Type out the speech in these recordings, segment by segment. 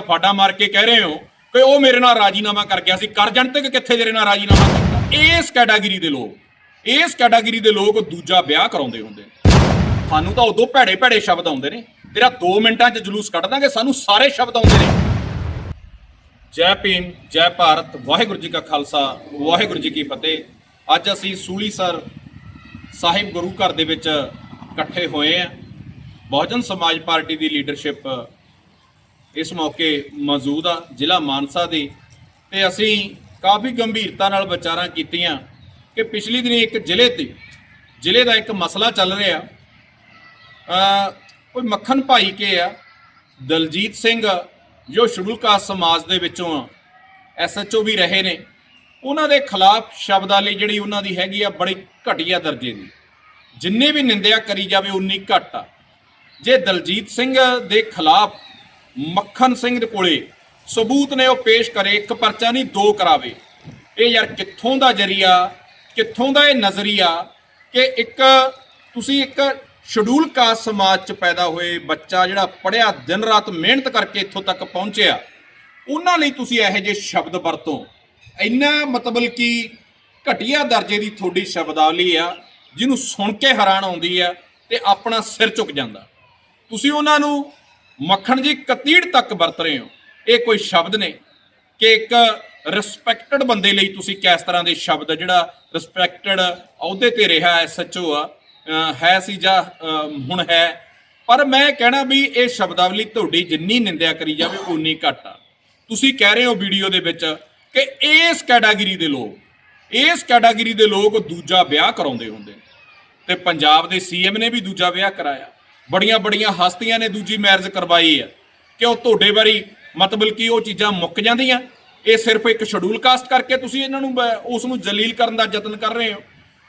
ਫਾਡਾ ਮਾਰ ਕੇ ਕਹਿ ਰਹੇ ਹੋ ਕਿ ਉਹ ਮੇਰੇ ਨਾਲ ਰਾਜੀਨਾਮਾ ਕਰ ਗਿਆ ਸੀ। ਕਰ ਜਨਤਕ ਕਿੱਥੇ ਤੇਰੇ ਨਾਲ ਰਾਜੀਨਾਮਾ ਕੀਤਾ? ਇਸ ਕੈਟਾਗਰੀ ਦੇ ਲੋਕ, ਇਸ ਕੈਟਾਗਰੀ ਦੇ ਲੋਕ ਦੂਜਾ ਵਿਆਹ ਕਰਾਉਂਦੇ ਹੁੰਦੇ ਨੇ। ਸਾਨੂੰ ਤਾਂ ਉਦੋਂ ਭੈੜੇ ਭੈੜੇ ਸ਼ਬਦ ਆਉਂਦੇ ਨੇ। ਤੇਰਾ 2 ਮਿੰਟਾਂ 'ਚ ਜਲੂਸ ਕੱਢ ਦਾਂਗੇ, ਸਾਨੂੰ ਸਾਰੇ ਸ਼ਬਦ ਆਉਂਦੇ ਨੇ। ਜੈ ਭੀਮ, ਜੈ ਭਾਰਤ, ਵਾਹਿਗੁਰੂ ਜੀ ਕਾ ਖਾਲਸਾ, ਵਾਹਿਗੁਰੂ ਜੀ ਕੀ ਫਤਿਹ। ਅੱਜ ਅਸੀਂ ਸੂਲੀਸਰ ਸਾਹਿਬ ਗੁਰੂ ਘਰ ਦੇ ਵਿੱਚ ਇਕੱਠੇ ਹੋਏ ਆ ਬਹੁਜਨ ਸਮਾਜ ਪਾਰਟੀ ਦੀ ਲੀਡਰਸ਼ਿਪ ਇਸ ਮੌਕੇ ਮੌਜੂਦ ਆ ਜ਼ਿਲ੍ਹਾ ਮਾਨਸਾ ਦੀ ਤੇ ਅਸੀਂ ਕਾਫੀ ਗੰਭੀਰਤਾ ਨਾਲ ਵਿਚਾਰਾਂ ਕੀਤੀਆਂ ਕਿ ਪਿਛਲੀ ਦਿਨੀ ਇੱਕ ਜ਼ਿਲ੍ਹੇ ਤੇ, ਜ਼ਿਲ੍ਹੇ ਦਾ ਇੱਕ ਮਸਲਾ ਚੱਲ ਰਿਹਾ। ਅ ਕੋਈ ਮੱਖਣ ਭਾਈ ਕੇ ਆ, ਦਲਜੀਤ ਸਿੰਘ, ਜੋ ਸ਼ਡਿਊਲ ਕਾਸਟ ਸਮਾਜ ਦੇ ਵਿੱਚੋਂ ਆ ਐਸਐਚਓ ਵੀ ਰਹੇ ਨੇ। ਉਹਨਾਂ ਦੇ ਖਿਲਾਫ ਸ਼ਬਦਾਵਲੀ ਜਿਹੜੀ ਉਹਨਾਂ ਦੀ ਹੈਗੀ ਆ, ਬੜੀ ਘਟੀਆ ਦਰਜੇ ਦੀ। ਜਿੰਨੇ ਵੀ ਨਿੰਦਿਆ ਕਰੀ ਜਾਵੇ, ਉਨੀ ਘੱਟ ਆ। ਜੇ ਦਲਜੀਤ ਸਿੰਘ ਦੇ ਖਿਲਾਫ ਮੱਖਣ ਸਿੰਘ ਦੇ ਕੋਲੇ। ਸਬੂਤ ਨੇ ਉਹ ਪੇਸ਼ ਕਰੇ, ਇੱਕ ਪਰਚਾ ਨਹੀਂ, ਦੋ ਕਰਾਵੇ। ਇਹ ਯਾਰ ਕਿੱਥੋਂ ਦਾ ਜਰੀਆ, ਕਿੱਥੋਂ ਦਾ ਇਹ ਨਜ਼ਰੀਆ ਕਿ ਇੱਕ, ਤੁਸੀਂ ਇੱਕ ਸ਼ਡਿਊਲ ਕਾਸਟ ਸਮਾਜ ਚ ਪੈਦਾ ਹੋਏ ਬੱਚਾ ਜਿਹੜਾ ਪੜਿਆ ਦਿਨ ਰਾਤ ਮਿਹਨਤ ਕਰਕੇ ਇੱਥੋਂ ਤੱਕ ਪਹੁੰਚਿਆ, ਉਹਨਾਂ ਲਈ ਤੁਸੀਂ ਇਹੋ ਜਿਹੇ ਸ਼ਬਦ ਵਰਤੋਂ। ਇੰਨਾ ਮਤਲਬ ਕਿ ਘਟੀਆ ਦਰਜੇ ਦੀ ਤੁਹਾਡੀ ਸ਼ਬਦਾਵਲੀ ਆ, ਜਿਹਨੂੰ ਸੁਣ ਕੇ ਹੈਰਾਨ ਆਉਂਦੀ ਆ ਤੇ ਆਪਣਾ ਸਿਰ ਝੁਕ ਜਾਂਦਾ। ਤੁਸੀਂ ਉਹਨਾਂ ਨੂੰ ਮੱਖਣ ਜੀ ਕਤੀੜ ਤੱਕ ਵਰਤ ਰਹੇ ਹੋ। ਇਹ ਕੋਈ ਸ਼ਬਦ ਨੇ ਕਿ ਇੱਕ ਰਿਸਪੈਕਟਡ ਬੰਦੇ ਲਈ ਤੁਸੀਂ ਕਿਸ ਤਰ੍ਹਾਂ ਦੇ ਸ਼ਬਦ ਜਿਹੜਾ ਰਿਸਪੈਕਟਡ ਅਹੁਦੇ ਤੇ ਰਿਹਾ ਹੈ, ਸੱਚੋ ਆ। ਹੈ ਸੀ ਜਾਂ ਹੁਣ ਹੈ। ਪਰ ਮੈਂ ਕਹਿਣਾ ਵੀ ਇਹ ਸ਼ਬਦਾਵਲੀ ਤੁਹਾਡੀ ਜਿੰਨੀ ਨਿੰਦਿਆ ਕਰੀ ਜਾਵੇ ਉਨੀ ਘੱਟ ਆ। ਤੁਸੀਂ ਕਹਿ ਰਹੇ ਹੋ ਵੀਡੀਓ ਦੇ ਵਿੱਚ ਕਿ ਇਸ ਕੈਟਾਗਰੀ ਦੇ ਲੋਕ, ਇਸ ਕੈਟਾਗਰੀ ਦੇ ਲੋਕ ਦੂਜਾ ਵਿਆਹ ਕਰਾਉਂਦੇ ਹੁੰਦੇ ਨੇ। ਤੇ ਪੰਜਾਬ ਦੇ ਸੀਐਮ ਨੇ ਵੀ ਦੂਜਾ ਵਿਆਹ ਕਰਾਇਆ। ਬੜੀਆਂ ਬੜੀਆਂ ਹਸਤੀਆਂ ਨੇ ਦੂਜੀ ਮੈਰਿਜ ਕਰਵਾਈ ਹੈ ਕਿ ਉਹ ਤੁਹਾਡੇ ਵਾਰੀ ਮਤਲਬ ਕਿ ਉਹ ਚੀਜ਼ਾਂ ਮੁੱਕ ਜਾਂਦੀਆਂ? ਇਹ ਸਿਰਫ ਇੱਕ ਸ਼ਡਿਊਲ ਕਾਸਟ ਕਰਕੇ ਤੁਸੀਂ ਇਹਨਾਂ ਨੂੰ ਉਸ ਨੂੰ ਜਲੀਲ ਕਰਨ ਦਾ ਯਤਨ ਕਰ ਰਹੇ ਹੋ।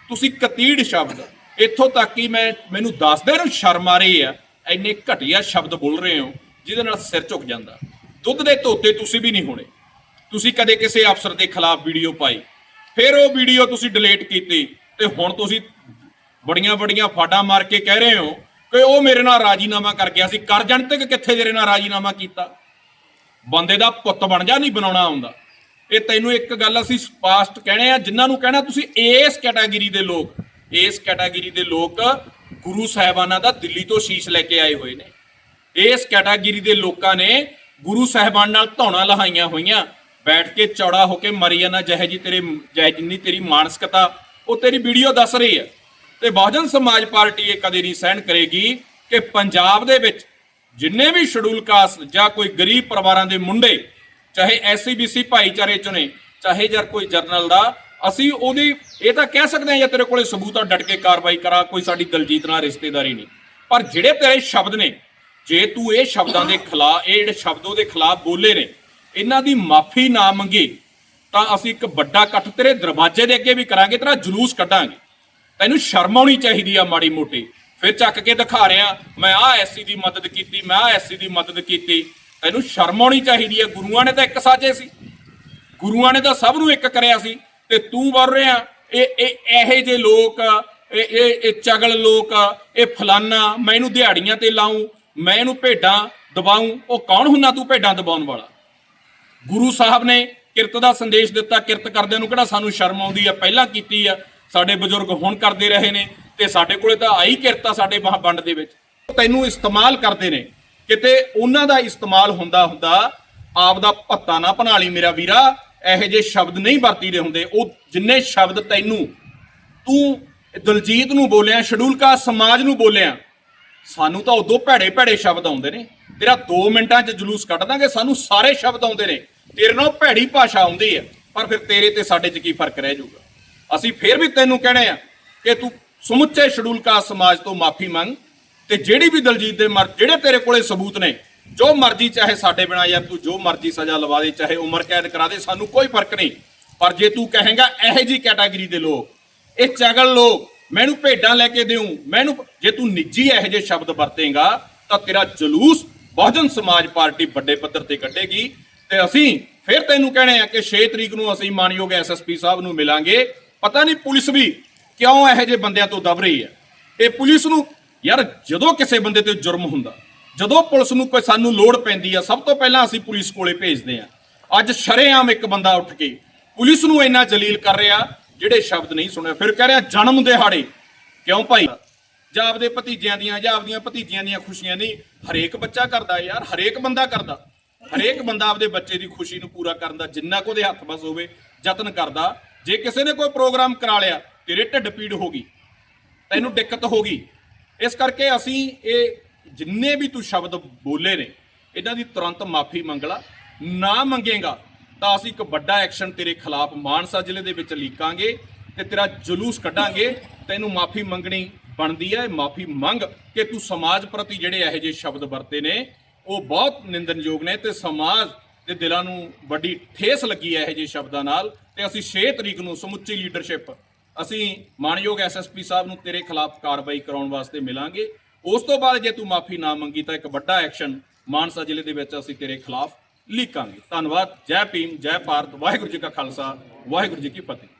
ਤੁਸੀਂ ਕਤੀੜ ਸ਼ਬਦ, ਇੱਥੋਂ ਤੱਕ ਕਿ ਮੈਂ, ਮੈਨੂੰ ਦੱਸਦੇ ਨੂੰ ਸ਼ਰਮ ਆ ਰਹੀ ਆ, ਇੰਨੇ ਘਟੀਆ ਸ਼ਬਦ ਬੋਲ ਰਹੇ ਹੋ, ਜਿਹਦੇ ਨਾਲ ਸਿਰ ਝੁਕ ਜਾਂਦਾ। ਦੁੱਧ ਦੇ ਧੋਤੇ ਤੁਸੀਂ ਵੀ ਨਹੀਂ ਹੋਣੇ। ਤੁਸੀਂ ਕਦੇ ਕਿਸੇ ਅਫਸਰ ਦੇ ਖਿਲਾਫ ਵੀਡੀਓ ਪਾਈ। ਫਿਰ ਉਹ ਵੀਡੀਓ ਤੁਸੀਂ ਡਿਲੀਟ ਕੀਤੀ ਤੇ ਹੁਣ ਤੁਸੀਂ ਬੜੀਆਂ ਬੜੀਆਂ ਫਾਡਾਂ ਮਾਰ ਕੇ ਕਹਿ ਰਹੇ ਹੋ ਕਿ ਉਹ ਮੇਰੇ ਨਾਲ ਰਾਜੀਨਾਮਾ ਕਰ ਗਿਆ ਸੀ। ਕਰ ਜਨਤਕ ਕਿੱਥੇ ਤੇਰੇ ਨਾਲ ਰਾਜੀਨਾਮਾ ਕੀਤਾ? ਬੰਦੇ ਦਾ ਪੁੱਤ ਬਣ ਜਾ, ਨਹੀਂ ਬਣਾਉਣਾ ਆਉਂਦਾ। ਇਹ ਤੈਨੂੰ ਇੱਕ ਗੱਲ ਅਸੀਂ ਸਪਸ਼ਟ ਕਹਿਣੇ ਆ, ਜਿਨ੍ਹਾਂ ਨੂੰ ਕਹਿਣਾ ਤੁਸੀਂ ਇਸ ਕੈਟਾਗਰੀ ਦੇ ਲੋਕ, ਇਸ ਕੈਟਾਗਰੀ ਦੇ ਲੋਕ ਗੁਰੂ ਸਾਹਿਬਾਨਾਂ ਦਾ ਦਿੱਲੀ ਤੋਂ ਸ਼ੀਸ਼ ਲੈ ਕੇ ਆਏ ਹੋਏ ਨੇ। ਇਸ ਕੈਟਾਗਰੀ ਦੇ ਲੋਕਾਂ ਨੇ ਗੁਰੂ ਸਾਹਿਬਾਨ ਨਾਲ ਧੌਣਾ ਲਹਾਈਆਂ ਹੋਈਆਂ। ਬੈਠ ਕੇ ਚੌੜਾ ਹੋ ਕੇ ਮਰੀ ਜਾਣਾ, ਜਿਹੇ ਜੀ ਤੇਰੇ, ਜਿਹੇ ਜਿੰਨੀ ਤੇਰੀ ਮਾਨਸਿਕਤਾ, ਉਹ ਤੇਰੀ ਵੀਡੀਓ ਦੱਸ ਰਹੀ ਹੈ। ਤੇ ਬਹੁਜਨ ਸਮਾਜ ਪਾਰਟੀ ਇਹ ਕਦੇ ਨਹੀਂ ਸਹਿਣ ਕਰੇਗੀ ਕਿ ਪੰਜਾਬ ਦੇ ਵਿੱਚ ਜਿੰਨੇ ਵੀ ਸ਼ਡਿਊਲ ਕਾਸਟ ਜਾਂ ਕੋਈ ਗਰੀਬ ਪਰਿਵਾਰਾਂ ਦੇ ਮੁੰਡੇ, ਚਾਹੇ ਐਸਸੀਬੀਸੀ ਭਾਈਚਾਰੇ ਚੋਂ ਨੇ ਚਾਹੇ ਜਰ ਕੋਈ ਜਰਨਲ ਦਾ, ਅਸੀਂ ਉਹਦੀ, ਇਹ ਤਾਂ ਕਹਿ ਸਕਦੇ ਹਾਂ ਜਾਂ ਤੇਰੇ ਕੋਲੇ ਸਬੂਤ ਆ, ਡਟ ਕੇ ਕਾਰਵਾਈ ਕਰਾ, ਕੋਈ ਸਾਡੀ ਦਲਜੀਤ ਨਾਲ ਰਿਸ਼ਤੇਦਾਰੀ ਨਹੀਂ। ਪਰ ਜਿਹੜੇ ਤੇਰੇ ਸ਼ਬਦ ਨੇ, ਜੇ ਤੂੰ ਇਹ ਸ਼ਬਦਾਂ ਦੇ ਖਿਲਾਫ ਇਹ ਜਿਹੜੇ ਸ਼ਬਦ ਉਹਦੇ ਖਿਲਾਫ ਬੋਲੇ ਨੇ, ਇਹਨਾਂ ਦੀ ਮਾਫੀ ਨਾ ਮੰਗੇ, ਤਾਂ ਅਸੀਂ ਇੱਕ ਵੱਡਾ ਇਕੱਠ ਤੇਰੇ ਦਰਵਾਜ਼ੇ ਦੇ ਅੱਗੇ ਵੀ ਕਰਾਂਗੇ, ਤੇਰਾ ਜਲੂਸ ਕੱਢਾਂਗੇ। ਤੈਨੂੰ ਸ਼ਰਮ ਆਉਣੀ ਚਾਹੀਦੀ ਆ ਮਾੜੀ ਮੋਟੀ। ਫਿਰ ਚੱਕ ਕੇ ਦਿਖਾ ਰਿਹਾ, ਮੈਂ ਆਹ ਐਸਸੀ ਦੀ ਮਦਦ ਕੀਤੀ, ਮੈਂ ਆਹ ਐਸਸੀ ਦੀ ਮਦਦ ਕੀਤੀ। ਤੈਨੂੰ ਸ਼ਰਮ ਆਉਣੀ ਚਾਹੀਦੀ ਆ, ਗੁਰੂਆਂ ਨੇ ਤਾਂ ਇੱਕ ਸਾਜੇ ਸੀ। ਗੁਰੂਆਂ ਨੇ ਤਾਂ ਸਭ ਨੂੰ ਇੱਕ ਕਰਿਆ ਸੀ, ਤੇ ਤੂੰ ਵਰ ਰਿਹਾ। ਇਹ ਇਹ, ਇਹੇ ਜੇ ਲੋਕ ਇਹ ਇਹ ਇਹ ਚਗਲ ਲੋਕ ਇਹ ਫਲਾਨਾ, ਮੈਂ ਇਹਨੂੰ ਦਿਹਾੜੀਆਂ ਤੇ ਲਾਉਂ ਮੈਂ ਇਹਨੂੰ ਭੇਡਾਂ ਦਬਾਉਂ ਉਹ ਕੌਣ ਹੁੰਨਾ ਤੂੰ ਭੇਡਾਂ ਦਬਾਉਣ ਵਾਲਾ? ਗੁਰੂ ਸਾਹਿਬ ਨੇ ਕਿਰਤ ਦਾ ਸੰਦੇਸ਼ ਦਿੱਤਾ, ਕਿਰਤ ਕਰਦਿਆਂ ਨੂੰ ਕਿਹੜਾ ਸਾਨੂੰ ਸ਼ਰਮ ਆਉਂਦੀ ਆ, ਪਹਿਲਾਂ ਕੀਤੀ ਆ ਸਾਡੇ ਬਜ਼ੁਰਗ ਹੁਣ ਕਰਦੇ ਰਹੇ ਨੇ ਤੇ ਸਾਡੇ ਕੋਲੇ ਤਾਂ ਆਈ ਕਿਰਤ ਆ ਸਾਡੇ ਮਹਾਬੰਡ ਦੇ ਵਿੱਚ। ਤੈਨੂੰ ਇਸਤੇਮਾਲ ਕਰਦੇ ਨੇ। ਕਿਤੇ ਉਹਨਾਂ ਦਾ ਇਸਤੇਮਾਲ ਹੁੰਦਾ ਹੁੰਦਾ ਆਪ ਦਾ ਭੱਤਾ ਨਾ ਬਣਾ ਲਈ ਮੇਰਾ ਵੀਰਾ। ਇਹੋ ਜਿਹੇ ਸ਼ਬਦ ਨਹੀਂ ਵਰਤੀਦੇ ਹੁੰਦੇ। ਉਹ ਜਿੰਨੇ ਸ਼ਬਦ ਤੈਨੂੰ ਤੂੰ ਦਲਜੀਤ ਨੂੰ ਬੋਲਿਆ ਸ਼ਡਿਊਲ ਕਾਸਟ ਸਮਾਜ ਨੂੰ ਬੋਲਿਆ, ਸਾਨੂੰ ਤਾਂ ਉਦੋਂ ਭੈੜੇ ਭੈੜੇ ਸ਼ਬਦ ਆਉਂਦੇ ਨੇ। ਤੇਰਾ 2 ਮਿੰਟਾਂ 'ਚ ਜਲੂਸ ਕੱਢ ਦਾਂਗੇ, ਸਾਨੂੰ ਸਾਰੇ ਸ਼ਬਦ ਆਉਂਦੇ ਨੇ। ਤੇਰੇ ਨਾਲ ਭੈੜੀ ਭਾਸ਼ਾ ਆਉਂਦੀ ਹੈ। ਪਰ ਫਿਰ ਤੇਰੇ ਤੇ ਸਾਡੇ 'ਚ ਕੀ ਫ਼ਰਕ ਰਹਿ ਜਾਊਗਾ? ਅਸੀਂ ਫਿਰ ਵੀ ਤੈਨੂੰ ਕਹਿਣੇ ਆ ਕਿ ਤੂੰ ਸਮੁੱਚੇ ਸ਼ਡਿਊਲ ਕਾਸਟ ਸਮਾਜ ਤੋਂ ਮਾਫੀ ਮੰਗ ਤੇ ਜਿਹੜੀ ਵੀ ਦਲਜੀਤ ਦੇ ਮਰ, ਜਿਹੜੇ ਤੇਰੇ ਕੋਲੇ ਸਬੂਤ ਨੇ, ਜੋ ਮਰਜ਼ੀ ਚਾਹੇ ਸਾਡੇ ਬਿਨਾ ਯਾਰ ਤੂੰ ਜੋ ਮਰਜ਼ੀ ਸਜ਼ਾ ਲਵਾ ਦੇ, ਚਾਹੇ ਉਮਰ ਕੈਦ ਕਰਾ ਦੇ, ਸਾਨੂੰ ਕੋਈ ਫ਼ਰਕ ਨਹੀਂ। ਪਰ ਜੇ ਤੂੰ ਕਹੇਗਾ, ਇਹੋ ਜੀ ਕੈਟਾਗਰੀ ਦੇ ਲੋਕ, ਇਹ ਚਗਲ ਲੋਕ ਮੈਨੂੰ ਭੇਡਾਂ ਲੈ ਕੇ ਦਿਉ ਮੈਨੂੰ ਜੇ ਤੂੰ ਨਿੱਜੀ ਇਹੋ ਜਿਹੇ ਸ਼ਬਦ ਵਰਤੇਗਾ, ਤਾਂ ਤੇਰਾ ਜਲੂਸ ਬਹੁਜਨ ਸਮਾਜ ਪਾਰਟੀ ਵੱਡੇ ਪੱਧਰ ਤੇ ਕੱਢੇਗੀ ਤੇ ਅਸੀਂ ਫਿਰ ਤੈਨੂੰ ਕਹਿਣੇ ਆ ਕਿ 6 ਤਰੀਕ ਨੂੰ ਅਸੀਂ ਮਾਨਯੋਗ ਐਸਐਸਪੀ ਸਾਹਿਬ ਨੂੰ ਮਿਲਾਂਗੇ। ਪਤਾ ਨਹੀਂ ਪੁਲਿਸ ਵੀ ਕਿਉਂ ਇਹੋ ਜਿਹੇ ਬੰਦਿਆਂ ਤੋਂ ਦਬ ਰਹੀ ਹੈ। ਇਹ ਪੁਲਿਸ ਨੂੰ ਯਾਰ ਜਦੋਂ ਕਿਸੇ ਬੰਦੇ ਤੇ ਜੁਰਮ ਹੁੰਦਾ, ਜਦੋਂ ਪੁਲਿਸ ਨੂੰ ਕੋਈ ਸਾਨੂੰ ਲੋੜ ਪੈਂਦੀ ਆ, ਸਭ ਤੋਂ ਪਹਿਲਾਂ ਅਸੀਂ ਪੁਲਿਸ ਕੋਲੇ ਭੇਜਦੇ ਆ। ਅੱਜ ਸ਼ਰੇਆਮ ਇੱਕ ਬੰਦਾ ਉੱਠ ਕੇ ਪੁਲਿਸ ਨੂੰ ਇੰਨਾ ਜਲੀਲ ਕਰ ਰਿਹਾ, ਜਿਹੜੇ ਸ਼ਬਦ ਨਹੀਂ ਸੁਣਿਆ। ਫਿਰ ਕਹਿ ਰਿਹਾ, ਜਨਮ ਦਿਹਾੜੇ। ਕਿਉਂ ਭਾਈ? ਜਾਂ ਆਪਦੇ ਭਤੀਜਿਆਂ ਦੀਆਂ, ਜਾਂ ਆਪਦੀਆਂ ਭਤੀਜੀਆਂ ਦੀਆਂ ਖੁਸ਼ੀਆਂ ਨਹੀਂ। ਹਰੇਕ ਬੱਚਾ ਕਰਦਾ ਯਾਰ, ਹਰੇਕ ਬੰਦਾ ਕਰਦਾ। ਹਰੇਕ ਬੰਦਾ ਆਪਦੇ ਬੱਚੇ ਦੀ ਖੁਸ਼ੀ ਨੂੰ ਪੂਰਾ ਕਰਨ ਦਾ ਜਿੰਨਾ ਕੁ ਉਹਦੇ ਹੱਥ ਬਸ ਹੋਵੇ, ਯਤਨ ਕਰਦਾ। ਜੇ ਕਿਸੇ ਨੇ ਕੋਈ ਪ੍ਰੋਗਰਾਮ ਕਰਾ ਲਿਆ ਤੇਰੇ ਢਿੱਡ ਪੀੜ ਹੋ ਗਈ। ਤੈਨੂੰ ਦਿੱਕਤ ਹੋ ਗਈ। ਇਸ ਕਰਕੇ ਅਸੀਂ ਇਹ ਜਿੰਨੇ ਵੀ ਤੂੰ ਸ਼ਬਦ ਬੋਲੇ ਨੇ, ਇਹਨਾਂ ਦੀ ਤੁਰੰਤ ਮਾਫੀ ਮੰਗ ਲਾ। ਨਾ ਮੰਗੇਗਾ, ਤਾਂ ਅਸੀਂ ਇੱਕ ਵੱਡਾ ਐਕਸ਼ਨ ਤੇਰੇ ਖਿਲਾਫ ਮਾਨਸਾ ਜ਼ਿਲ੍ਹੇ ਦੇ ਵਿੱਚ ਲੀਕਾਂਗੇ ਤੇ ਤੇਰਾ ਜਲੂਸ ਕੱਢਾਂਗੇ। ਤੈਨੂੰ ਮਾਫੀ ਮੰਗਣੀ ਬਣਦੀ ਹੈ ਮਾਫੀ ਮੰਗ ਕਿ ਤੂੰ ਸਮਾਜ ਪ੍ਰਤੀ ਜਿਹੜੇ ਇਹੋ ਜਿਹੇ ਸ਼ਬਦ ਵਰਤੇ ਨੇ, ਉਹ ਬਹੁਤ ਨਿੰਦਨਯੋਗ ਨੇ ਤੇ ਸਮਾਜ ਦੇ ਦਿਲਾਂ ਨੂੰ ਵੱਡੀ ਠੇਸ ਲੱਗੀ ਹੈ ਇਹੋ ਜਿਹੇ ਸ਼ਬਦਾਂ ਨਾਲ ਤੇ ਅਸੀਂ 6 ਤਰੀਕ ਨੂੰ ਸਮੁੱਚੀ ਲੀਡਰਸ਼ਿਪ, ਅਸੀਂ ਮਾਨਯੋਗ ਐਸਐਸਪੀ ਸਾਹਿਬ ਨੂੰ ਤੇਰੇ ਖਿਲਾਫ ਕਾਰਵਾਈ ਕਰਾਉਣ ਵਾਸਤੇ ਮਿਲਾਂਗੇ। ਉਸ ਤੋਂ ਬਾਅਦ ਜੇ ਤੂੰ ਮਾਫੀ ਨਾ ਮੰਗੀ ਤਾਂ ਇੱਕ ਵੱਡਾ ਐਕਸ਼ਨ ਮਾਨਸਾ ਜ਼ਿਲ੍ਹੇ ਦੇ ਵਿੱਚ ਅਸੀਂ ਤੇਰੇ ਖਿਲਾਫ ਲੀਕਾਂਗੇ। ਧੰਨਵਾਦ। ਜੈ ਭੀਮ, ਜੈ ਭਾਰਤ। ਵਾਹਿਗੁਰੂ ਜੀ ਕਾ ਖਾਲਸਾ। ਵਾਹਿਗੁਰੂ ਜੀ ਕੀ ਫਤਿਹ।